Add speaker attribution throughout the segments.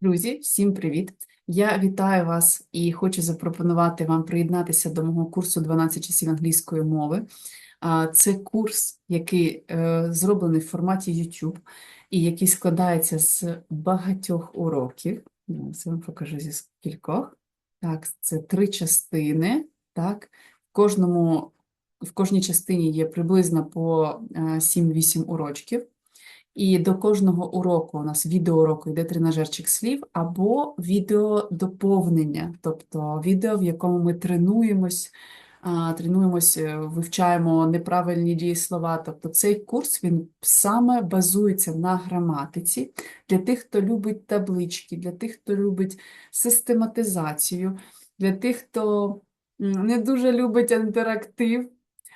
Speaker 1: Друзі, всім привіт! Я вітаю вас і хочу запропонувати вам приєднатися до мого курсу «12 часів англійської мови. Це курс, який е, зроблений в форматі YouTube і який складається з багатьох уроків. Зараз я вам покажу зі скількох. Так, це три частини. Так, в кожному, в кожній частині є приблизно по е, 7-8 урочків. І до кожного уроку у нас відеоуроку йде тренажерчик слів або відеодоповнення, тобто відео, в якому ми тренуємось, тренуємось, е, вивчаємо неправильні дієслова. Тобто цей курс він саме базується на граматиці для тих, хто любить таблички, для тих, хто любить систематизацію, для тих, хто не дуже любить інтерактив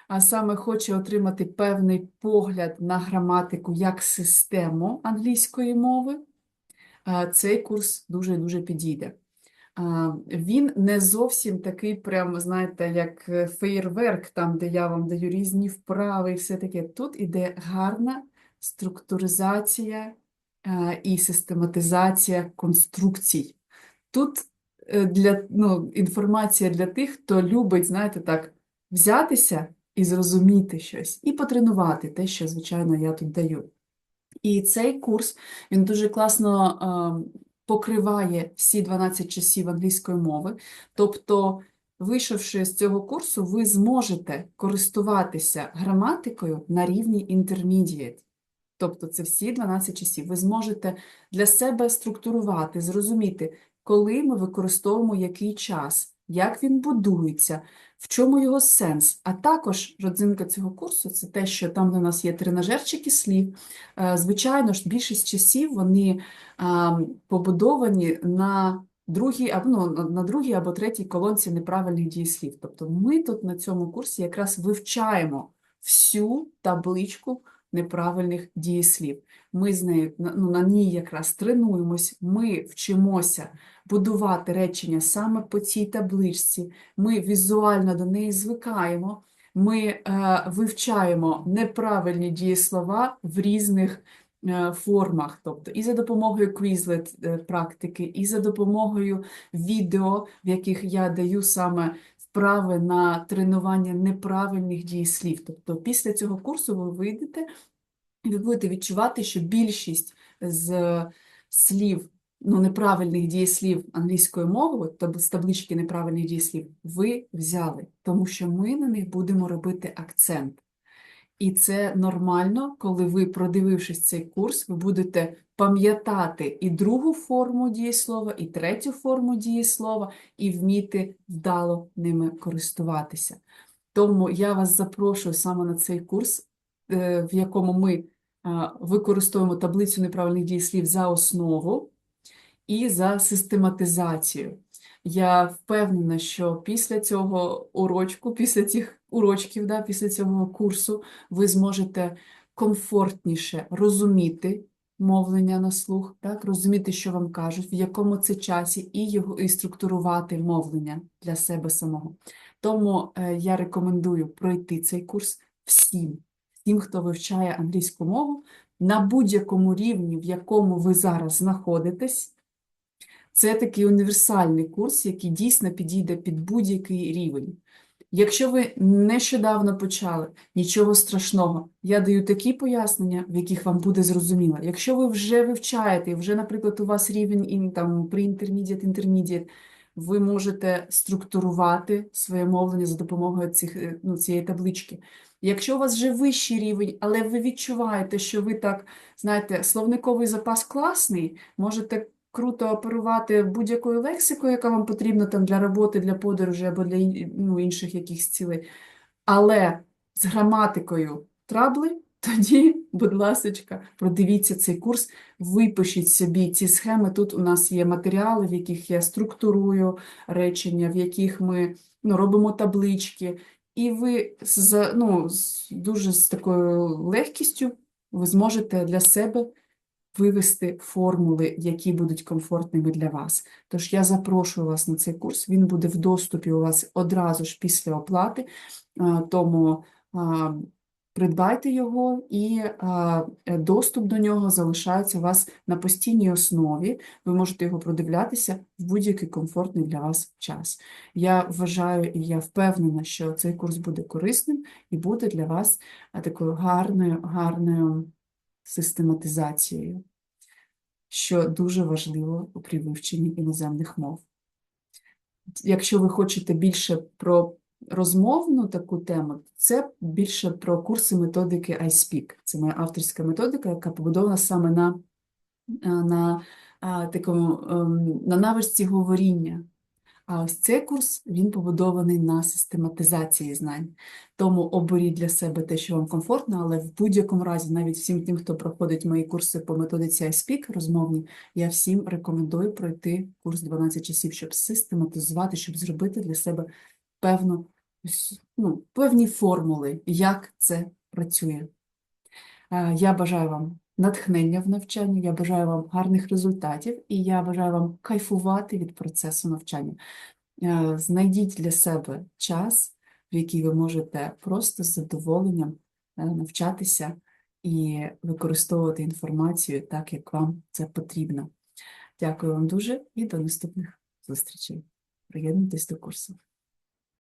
Speaker 1: а саме хоче отримати певний погляд на граматику як систему англійської мови, цей курс дуже-дуже підійде. Він не зовсім такий, прямо, знаєте, як е, феєрверк, там, де я вам даю різні вправи і все таке. Тут іде гарна структуризація і систематизація конструкцій. Тут е, для, ну, інформація для тих, хто любить, знаєте, так, взятися і зрозуміти щось, і потренувати те, що, звичайно, я тут даю. І цей курс він дуже класно е, покриває всі 12 часів англійської мови. Тобто, вийшовши з цього курсу, ви зможете користуватися граматикою на рівні intermediate. Тобто, це всі 12 часів. Ви зможете для себе структурувати, зрозуміти, коли ми використовуємо який час, як він будується, в чому його сенс. А також родзинка цього курсу це те, що там у нас є тренажерчики слів. Е, Звичайно ж, більшість часів вони побудовані на другій або ну, на другій або третій колонці неправильних дієслів. Тобто ми тут на цьому курсі якраз вивчаємо всю табличку неправильних дієслів. Ми з нею ну, на ній якраз тренуємось, ми вчимося будувати речення саме по цій табличці, ми візуально до неї звикаємо, ми е, вивчаємо неправильні дієслова в різних е, формах, тобто і за допомогою е, практики, і за допомогою відео, в яких я даю саме вправи на тренування неправильних дієслів. Тобто після цього курсу ви вийдете і ви будете відчувати, що більшість з слів, ну, неправильних дієслів англійської мови, з таблички неправильних дієслів, ви взяли, тому що ми на них будемо робити акцент. І це нормально, коли ви, продивившись цей курс, ви будете пам'ятати і другу форму дієслова, і третю форму дієслова, і вміти вдало ними користуватися. Тому я вас запрошую саме на цей курс, е, в якому ми використовуємо таблицю неправильних дієслів за основу і за систематизацію. Я впевнена, що після цього урочку, після цих урочків, да, після цього курсу, ви зможете комфортніше розуміти мовлення на слух, так, розуміти, що вам кажуть, в якому це часі, і його і структурувати мовлення для себе самого. Тому е, я рекомендую пройти цей курс всім, всім, хто вивчає англійську мову на будь-якому рівні, в якому ви зараз знаходитесь. Це такий універсальний курс, який дійсно підійде під будь-який рівень. Якщо ви нещодавно почали, нічого страшного, я даю такі пояснення, в яких вам буде зрозуміло. Якщо ви вже вивчаєте, вже, наприклад, у вас рівень там, pre-intermediate, intermediate, ви можете структурувати своє мовлення за допомогою цих, е, ну, цієї таблички. Якщо у вас вже вищий рівень, але ви відчуваєте, що ви так, знаєте, словниковий запас класний, можете круто оперувати будь-якою лексикою, яка вам потрібна там для роботи, для подорожі або для ну, інших якихось цілей. Але з граматикою трабли, тоді, будь ласочка, продивіться цей курс, випишіть собі ці схеми. Тут у нас є матеріали, в яких я структурую речення, в яких ми ну, робимо таблички, і ви з, ну, з дуже з такою легкістю ви зможете для себе вивести формули, які будуть комфортними для вас. Тож я запрошую вас на цей курс. Він буде в доступі у вас одразу ж після оплати. Тому придбайте його, і е, доступ до нього залишається у вас на постійній основі. Ви можете його продивлятися в будь-який комфортний для вас час. Я вважаю і я впевнена, що цей курс буде корисним і буде для вас такою гарною, гарною систематизацією, що дуже важливо при вивченні іноземних мов. Якщо ви хочете більше про розмовну таку тему, це більше про курси методики iSpeak. Це моя авторська методика, яка побудована саме на, а, на, такому, ем, на навичці говоріння. А ось цей курс він побудований на систематизації знань. Тому оберіть для себе те, що вам комфортно, але в будь-якому разі, навіть всім тим, хто проходить мої курси по методиці iSpeak розмовні, я всім рекомендую пройти курс 12 часів, щоб систематизувати, щоб зробити для себе певну, ну, певні формули, як це працює. Е, Я бажаю вам натхнення в навчанні, я бажаю вам гарних результатів і я бажаю вам кайфувати від процесу навчання. Е, Знайдіть для себе час, в який ви можете просто з задоволенням е, навчатися і використовувати інформацію так, як вам це потрібно. Дякую вам дуже і до наступних зустрічей. Приєднуйтесь до курсу.